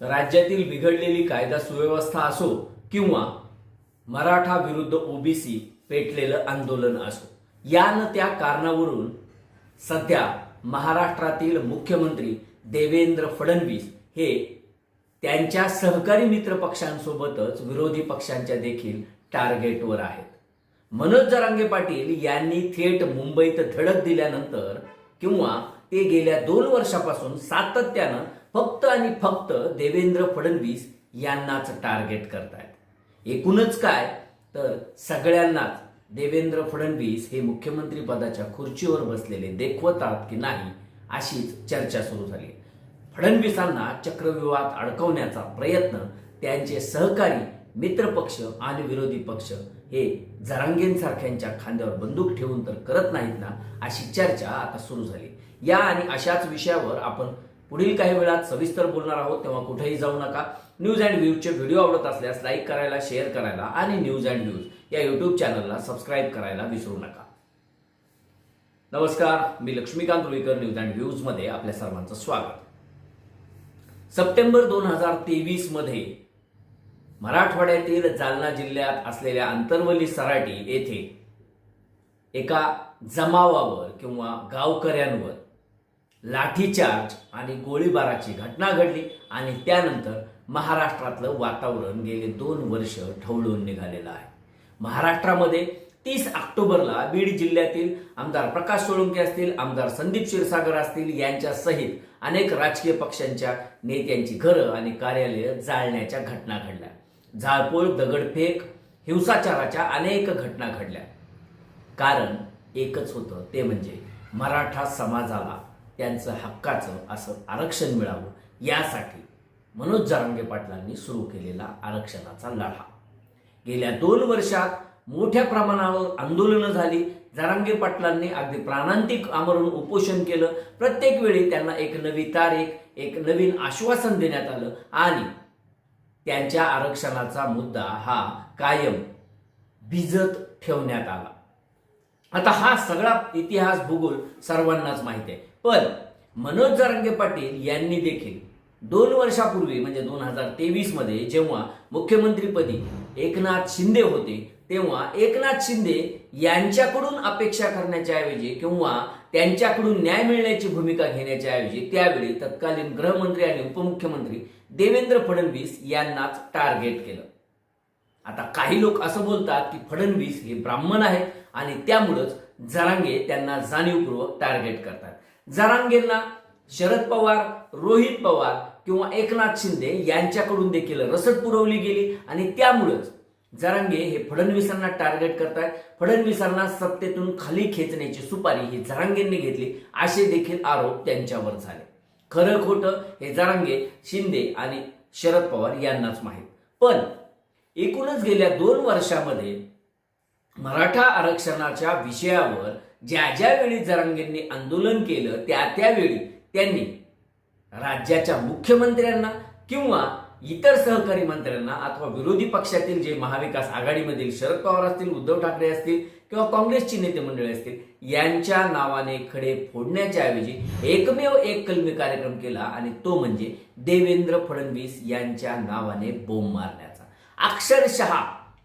राज्यातील बिघडलेली कायदा सुव्यवस्था असो किंवा मराठा विरुद्ध ओबीसी पेटलेलं आंदोलन असो या न त्या कारणावरून सध्या महाराष्ट्रातील मुख्यमंत्री देवेंद्र फडणवीस हे त्यांच्या सहकारी मित्र पक्षांसोबतच विरोधी पक्षांच्या देखील टार्गेटवर आहेत. मनोज जरांगे पाटील यांनी थेट मुंबईत धडक दिल्यानंतर किंवा ते गेल्या दोन वर्षापासून सातत्यानं फक्त आणि फक्त देवेंद्र फडणवीस यांनाच टार्गेट करतायत. एकूणच काय? तर सगळ्यांनाच देवेंद्र फडणवीस हे मुख्यमंत्री पदाच्या खुर्चीवर बसलेले देखवतात की नाही अशीच चर्चा सुरू झाली. फडणवीसांना चक्रव्यूहात अडकवण्याचा प्रयत्न त्यांचे सहकारी मित्रपक्ष आणि विरोधी पक्ष हे जरांगेंसारख्यांच्या खांद्यावर बंदूक ठेवून तर करत नाहीत ना अशी चर्चा आता सुरू झाली. या आणि अशाच विषयावर आपण पुढील काही वेळात सविस्तर बोलणार आहोत तेव्हा कुठेही जाऊ नका. न्यूज अँड व्ह्यूजचे व्हिडिओ आवडत असल्यास लाईक करायला शेअर करायला आणि न्यूज अँड व्ह्यूज या युट्यूब चॅनलला सबस्क्राईब करायला विसरू नका. नमस्कार मी लक्ष्मीकांत रुईकर न्यूज अँड व्ह्यूजमध्ये आपल्या सर्वांचं स्वागत. सप्टेंबर दोन हजार तेवीसमध्ये मराठवाड्यातील जालना जिल्ह्यात असलेल्या अंतर्वली सराटी येथे एका जमावावर किंवा गावकऱ्यांवर लाठीचार्ज आणि गोळीबाराची घटना घडली आणि त्यानंतर महाराष्ट्रातलं वातावरण गेले दोन वर्ष ठवळून निघालेलं आहे. महाराष्ट्रामध्ये तीस ऑक्टोबरला बीड जिल्ह्यातील आमदार प्रकाश सोळंके असतील आमदार संदीप क्षीरसागर असतील यांच्यासहित अनेक राजकीय पक्षांच्या नेत्यांची घरं आणि कार्यालयं जाळण्याच्या घटना घडल्या. झाळपोळ दगडफेक हिंसाचाराच्या अनेक घटना घडल्या. कारण एकच होतं ते म्हणजे मराठा समाजाला त्यांचं हक्काचं असं आरक्षण मिळावं यासाठी मनोज जरांगे पाटलांनी सुरू केलेला आरक्षणाचा लढा. गेल्या दोन वर्षात मोठ्या प्रमाणावर आंदोलनं झाली. जारांगे पाटलांनी अगदी प्राणांतिक आमरण उपोषण केलं. प्रत्येक वेळी त्यांना एक नवी तारीख एक नवीन आश्वासन देण्यात आलं आणि त्यांच्या आरक्षणाचा मुद्दा हा कायम भिजत ठेवण्यात आला. आता हा सगळा इतिहास भूगोल सर्वांनाच माहिती आहे. पण मनोज जारंगे पाटील यांनी देखील दोन वर्षापूर्वी म्हणजे दोन हजार तेवीसमध्ये जेव्हा मुख्यमंत्रीपदी एकनाथ शिंदे होते तेव्हा एकनाथ शिंदे यांच्याकडून अपेक्षा करण्याच्या ऐवजी किंवा त्यांच्याकडून न्याय मिळण्याची भूमिका घेण्याच्या ऐवजी त्यावेळी तत्कालीन गृहमंत्री आणि उपमुख्यमंत्री देवेंद्र फडणवीस यांनाच टार्गेट केलं. आता काही लोक असं बोलतात की फडणवीस हे ब्राह्मण आहेत आणि त्यामुळंच जरांगे त्यांना जाणीवपूर्वक टार्गेट करतात. जरांगेंना शरद पवार रोहित पवार किंवा एकनाथ शिंदे यांच्याकडून देखील रसद पुरवली गेली आणि त्यामुळंच जरांगे हे फडणवीसांना टार्गेट करतात फडणवीसांना सत्तेतून खाली खेचण्याची सुपारी ही जरांगेंनी घेतली असे देखील आरोप त्यांच्यावर झाले. खरं खोटं हे जरांगे शिंदे आणि शरद पवार यांनाच माहीत. पण एकूणच गेल्या दोन वर्षामध्ये मराठा आरक्षणाच्या विषयावर ज्या ज्या वेळी जरांगेंनी आंदोलन केलं त्या त्यावेळी त्यांनी राज्याच्या मुख्यमंत्र्यांना किंवा इतर सहकारी मंत्र्यांना अथवा विरोधी पक्षातील जे महाविकास आघाडीमधील शरद पवार असतील उद्धव ठाकरे असतील किंवा काँग्रेसची नेते मंडळी असतील यांच्या नावाने खडे फोडण्याच्या ऐवजी एकमेव एक कलमी कार्यक्रम केला आणि तो म्हणजे देवेंद्र फडणवीस यांच्या नावाने बोंब मारण्यात अक्षरशः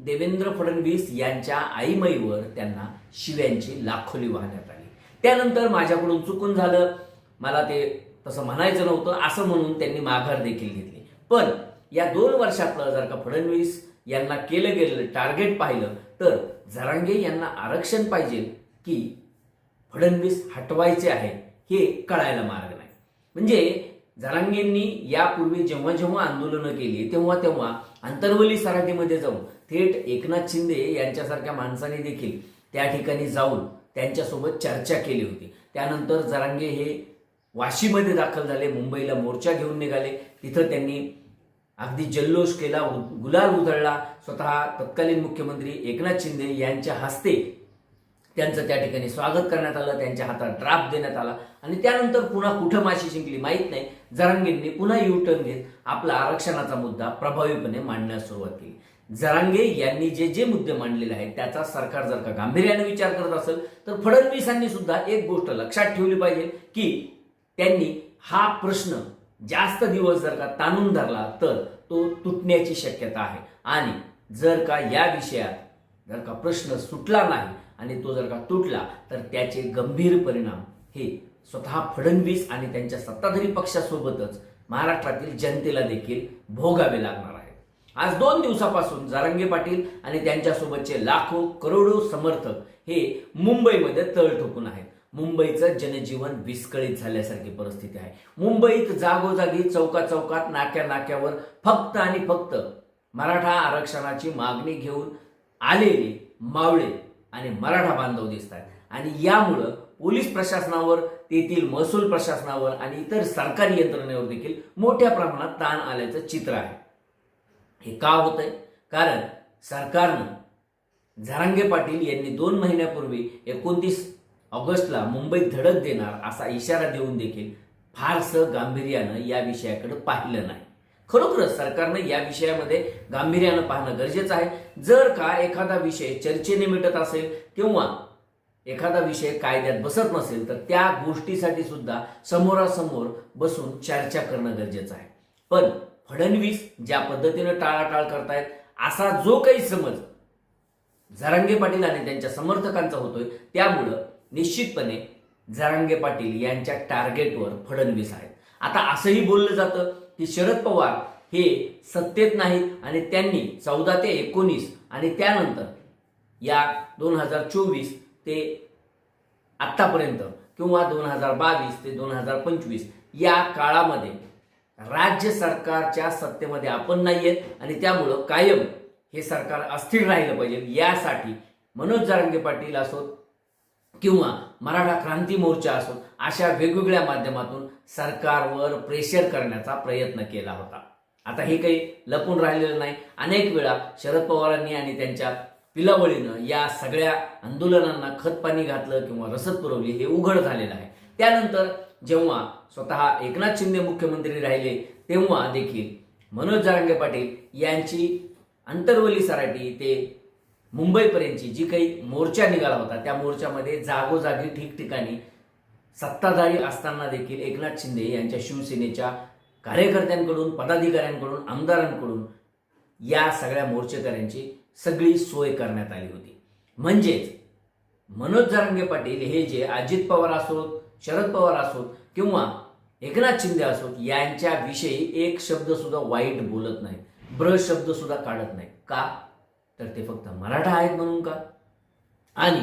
देवेंद्र फडणवीस यांच्या आईमाईवर त्यांना शिव्यांची लाखोली वाहण्यात आली. त्यानंतर माझ्याकडून चुकून झालं. मला ते तसं म्हणायचं नव्हतं असं म्हणून त्यांनी माघार देखील घेतली. पण या दोन वर्षातलं जर का फडणवीस यांना केलं गेलेलं टार्गेट पाहिलं तर जरांगे यांना आरक्षण पाहिजे की फडणवीस हटवायचे आहे हे कळायला मार्ग नाही. म्हणजे जरांगेंनी यापूर्वी जेव्हा जेव्हा आंदोलनं केली तेव्हा तेव्हा अंतर्वली सराटीमध्ये जाऊन थेट एकनाथ शिंदे यांच्यासारख्या माणसाने देखील त्या ठिकाणी जाऊन त्यांच्यासोबत चर्चा केली होती. त्यानंतर जरांगे हे वाशीमध्ये दाखल झाले मुंबईला मोर्चा घेऊन निघाले. तिथं त्यांनी अगदी जल्लोष केला उ- गुलाल उधळला. स्वतः तत्कालीन मुख्यमंत्री एकनाथ शिंदे यांच्या हस्ते त्यांचं त्या ठिकाणी स्वागत करण्यात आलं त्यांच्या हातात ड्राफ्ट देण्यात आला. आणि त्यानंतर पुन्हा कुठं माशी जिंकली माहीत नाही. जरांगेंनी पुन्हा यू टर्न घेत आपला आरक्षणाचा मुद्दा प्रभावीपणे मांडण्यास सुरुवात केली. जरांगे यांनी जे जे मुद्दे मांडलेले आहेत त्याचा सरकार जर का गांभीर्याने विचार करत असेल तर फडणवीसांनी सुद्धा एक गोष्ट लक्षात ठेवली पाहिजे की त्यांनी हा प्रश्न जास्त दिवस जर का ताणून धरला तर तो तुटण्याची शक्यता आहे. आणि जर का या विषयात जर का प्रश्न सुटला नाही आणि तो जर का तुटला तर त्याचे गंभीर परिणाम हे स्वतः फडणवीस आणि त्यांच्या सत्ताधारी पक्षासोबतच महाराष्ट्रातील जनतेला देखील भोगावे लागणार आहे आज दोन दिवसापासून जारंगे पाटील आणि त्यांच्यासोबतचे लाखो करोडो समर्थक हे मुंबईमध्ये तळ ठोकून आहेत. मुंबईचं जनजीवन विस्कळीत झाल्यासारखी परिस्थिती आहे. मुंबईत जागोजागी चौका चौकात नाक्या नाक्यावर फक्त आणि फक्त मराठा आरक्षणाची मागणी घेऊन आलेले मावळे आणि मराठा बांधव दिसत आहेत आणि यामुळं पोलीस प्रशासनावर तेथील महसूल प्रशासनावर आणि इतर सरकारी यंत्रणेवर देखील मोठ्या प्रमाणात ताण आल्याचं चित्र आहे. हे का होतंय? कारण सरकारनं झरांगे पाटील यांनी दोन महिन्यापूर्वी एकोणतीस ऑगस्टला मुंबईत धडक देणार असा इशारा देऊन देखील फारसं गांभीर्यानं या विषयाकडे पाहिलं नाही. खरोखरच सरकारनं या विषयामध्ये गांभीर्यानं पाहणं गरजेचं आहे. जर का एखादा विषय चर्चेने मिटत असेल किंवा एखादा विषय कायद्यात बसत नसेल तर त्या गोष्टीसाठी सुद्धा समोरासमोर बसून चर्चा करणं गरजेचं आहे. पण फडणवीस ज्या पद्धतीनं टाळाटाळ करतायत असा जो काही समज झरांगे पाटील आणि त्यांच्या समर्थकांचा होतोय त्यामुळं निश्चितपणे झरांगे पाटील यांच्या टार्गेटवर फडणवीस आहेत. आता असंही बोललं जातं की शरद पवार हे सत्तेत नाहीत आणि त्यांनी चौदा ते एकोणीस आणि त्यानंतर या दोन हजार चोवीस ते आत्तापर्यंत किंवा दोन हजार बावीस ते दोन हजार पंचवीस या काळामध्ये राज्य सरकारच्या सत्तेमध्ये आपण नाही आहेत आणि त्यामुळं कायम हे सरकार अस्थिर राहिलं पाहिजे. यासाठी मनोज जारंगे पाटील असोत किंवा मराठा क्रांती मोर्चा असो अशा वेगवेगळ्या माध्यमातून सरकारवर प्रेशर करण्याचा प्रयत्न केला होता. आता हे काही लपून राहिलेलं नाही. अनेक वेळा शरद पवारांनी आणि त्यांच्या पिलावळीनं या सगळ्या आंदोलनांना खतपाणी घातलं किंवा रसद पुरवली हे उघड झालेलं आहे. त्यानंतर जेव्हा स्वतः एकनाथ शिंदे मुख्यमंत्री राहिले तेव्हा देखील मनोज जारंगे पाटील यांची अंतरवली सराटी ते मुंबईपर्यंतची जी काही मोर्चा निघाला होता त्या मोर्चामध्ये जागोजागी ठिकठिकाणी सत्ताधारी असताना देखील एकनाथ शिंदे यांच्या शिवसेनेच्या कार्यकर्त्यांकडून पदाधिकाऱ्यांकडून आमदारांकडून या सगळ्या मोर्चेकऱ्यांची सगळी सोय करण्यात आली होती. म्हणजेच मनोज जारंगे पाटील हे जे अजित पवार असोत शरद पवार असोत किंवा एकनाथ शिंदे असोत यांच्याविषयी एक शब्द सुद्धा वाईट बोलत नाही ब्र शब्द सुद्धा काढत नाही का? तर ते फक्त मराठा आहेत म्हणून का? आणि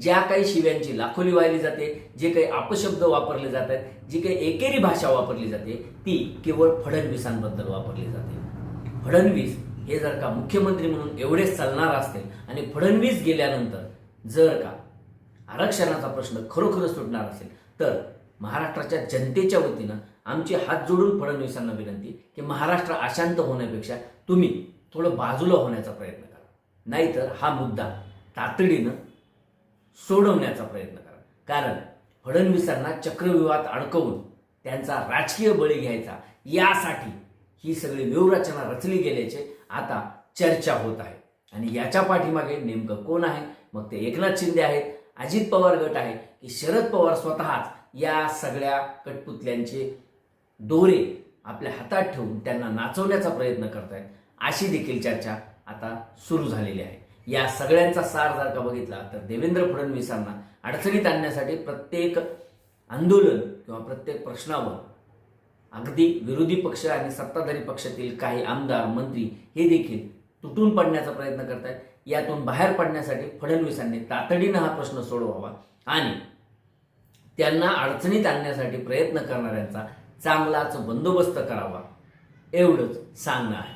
ज्या काही शिव्यांची लाखोली वाहिली जाते जे काही अपशब्द वापरले जातात जी काही एकेरी भाषा वापरली जाते ती केवळ फडणवीसांबद्दल वापरली जाते. फडणवीस हे जर का मुख्यमंत्री म्हणून एवढेच चालणार असतील आणि फडणवीस गेल्यानंतर जर का आरक्षणाचा प्रश्न खरोखरच सुटणार असेल तर महाराष्ट्राच्या जनतेच्या वतीनं आमची हात जोडून फडणवीसांना विनंती की महाराष्ट्र अशांत होण्यापेक्षा तुम्ही थोडं बाजूला होण्याचा प्रयत्न करा. नाहीतर हा मुद्दा तातडीनं सोडवण्याचा प्रयत्न करा. कारण फडणवीसांना चक्रव्यूहात अडकवून त्यांचा राजकीय बळी घ्यायचा यासाठी ही सगळी व्यूहरचना रचली गेल्याचे आता चर्चा होत आहे. आणि याच्या पाठीमागे नेमकं कोण आहे? मग ते एकनाथ शिंदे आहेत अजित पवार गट आहे की शरद पवार स्वतःच या सगळ्या कटपुतल्यांचे दोरे आपल्या हातात ठेवून त्यांना नाचवण्याचा प्रयत्न करतायत अशी देखील चर्चा आता सुरू झालेली आहे. या सगळ्यांचा सार जर का बघितला तर देवेंद्र फडणवीसांना अडचणीत आणण्यासाठी प्रत्येक आंदोलन किंवा प्रत्येक प्रश्नावर अगदी विरोधी पक्ष आणि सत्ताधारी पक्षातील काही आमदार मंत्री हे देखील तुटून पडण्याचा प्रयत्न करतायत. यातून बाहेर पडण्यासाठी फडणवीसांनी तातडीनं हा प्रश्न सोडवावा आणि त्यांना अडचणीत आणण्यासाठी प्रयत्न करणाऱ्यांचा चांगलाच बंदोबस्त करावा एवढंच सांगणं आहे.